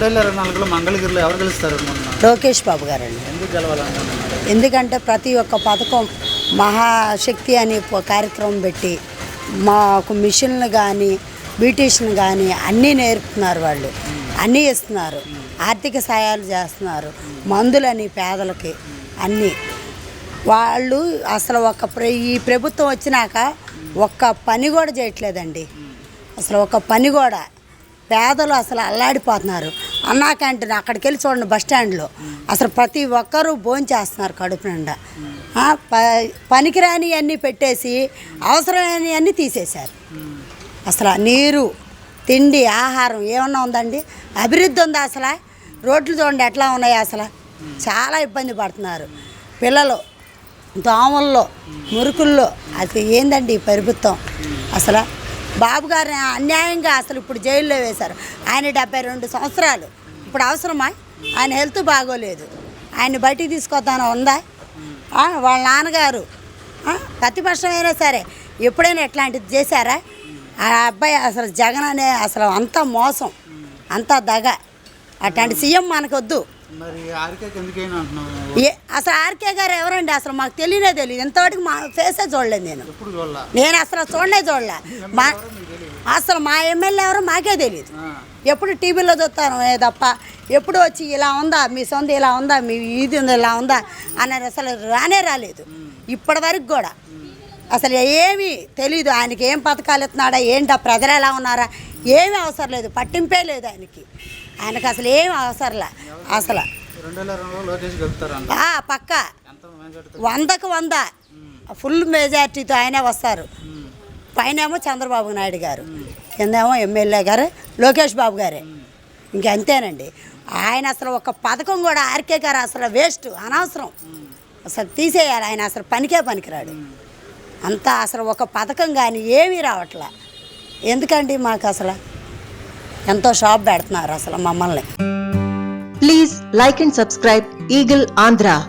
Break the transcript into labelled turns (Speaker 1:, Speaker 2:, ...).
Speaker 1: రెండు నాలుగులో మంగళగిరిలో ఎవరు గెలుస్తారు
Speaker 2: లోకేష్ బాబు గారండి.
Speaker 1: ఎందుకు గెలవాలనుకుంటున్నారు?
Speaker 2: ఎందుకంటే ప్రతి ఒక్క పథకం మహాశక్తి అనే కార్యక్రమం పెట్టి మాకు మిషన్లు కానీ బ్యూటీషియన్ కానీ అన్నీ నేర్పుతున్నారు వాళ్ళు. అన్నీ ఇస్తున్నారు. ఆర్థిక సాయాలు చేస్తున్నారు. మందులని పేదలకి అన్నీ. వాళ్ళు అసలు ఒక ప్ర- ఈ ప్రభుత్వం వచ్చినాక ఒక్క పని కూడా చేయట్లేదండి. అసలు ఒక పని కూడా. పేదలు అసలు అల్లాడిపోతున్నారు. అన్నా క్యాంటీన్ అక్కడికి వెళ్ళి చూడండి బస్ స్టాండ్లో. అసలు ప్రతి ఒక్కరూ భోంచేస్తున్నారు కడుపు నిండా. ప- పనికిరాని అన్నీ పెట్టేసి అవసరమైన అన్నీ తీసేశారు. అసలు నీరు తిండి ఆహారం ఏమన్నా ఉందండి? అభివృద్ధి ఉందా అసలు? రోడ్లు చూడండి ఎట్లా ఉన్నాయి అసలు? చాలా ఇబ్బంది పడుతున్నారు. పిల్లలు దోమల్లో మురుకుల్లో అది ఏందండి ఈ ప్రభుత్వం? అసలు బాబు గారిని అన్యాయంగా అసలు ఇప్పుడు జైల్లో వేశారు. ఆయన డెబ్బై రెండు సంవత్సరాలు. ఇప్పుడు అవసరమా? ఆయన హెల్త్ బాగోలేదు. ఆయన బయటికి తీసుకొద్దాను ఉందా? వాళ్ళ నాన్నగారు. ప్రతిపక్షమైనా అయినా సరే ఎప్పుడైనా ఎట్లాంటిది చేశారా? ఆ అబ్బాయి అసలు జగన్ అనే అసలు అంత మోసం అంతా దగ. అట్లాంటి సీఎం మనకొద్దు. అసలు ఆర్కే గారు ఎవరండి? అసలు మాకు తెలియనే తెలియదు. ఇంతవరకు మా ఫేసే చూడలేదు నేను. నేను అసలు చూడలే. చూడలే మా అసలు మా ఎమ్మెల్యే ఎవరో మాకే తెలియదు. ఎప్పుడు టీవీలో చూస్తాను ఏ తప్ప ఎప్పుడు వచ్చి ఇలా ఉందా మీ సొంత ఇలా ఉందా మీ ఇది ఉంది ఇలా ఉందా అనేది అసలు రానే రాలేదు. ఇప్పటి వరకు కూడా. అసలు ఏమీ తెలీదు. ఆయనకి ఏం పథకాలు ఇస్తున్నాడా ఏంటా ప్రజలు ఎలా ఉన్నారా ఏమీ అవసరం లేదు. పట్టింపే లేదు ఆయనకి. ఆయనకి అసలు ఏం అవసరంలే అసలు పక్క. వందకు వంద. ఫుల్ మెజార్టీతో ఆయనే వస్తారు. పైనేమో చంద్రబాబు నాయుడు గారు. కిందేమో ఎమ్మెల్యే గారు లోకేష్ బాబు గారే. ఇంకంతేనండి ఆయన అసలు ఒక పథకం కూడా ఆర్కే గారు అసలు వేస్ట్ అనవసరం. అసలు తీసేయాలి. ఆయన అసలు పనికే పనికిరాడు. అంతా అసలు ఒక పథకం కానీ ఏమీ రావట్లా. ఎందుకండి మాకు అసలు ఎంతో షాప్ పెడుతున్నారు అసలు మమ్మల్ని.
Speaker 3: Please like and subscribe Eagle Andhra.